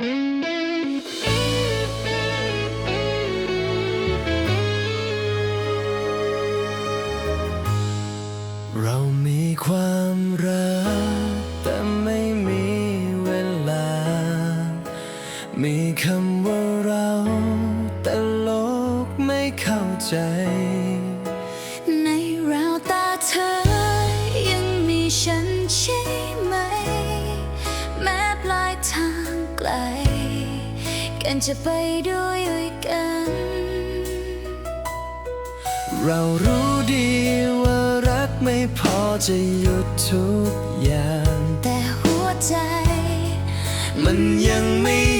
เรามีความรัก แต่ไม่มีเวลา มีคำว่าเรา แต่โลกไม่เข้าใจ ไกล กันจะไปด้วยกัน เรารู้ดีว่ารักไม่พอจะหยุดทุกอย่าง แต่หัวใจ มันยังไม่ยอมลื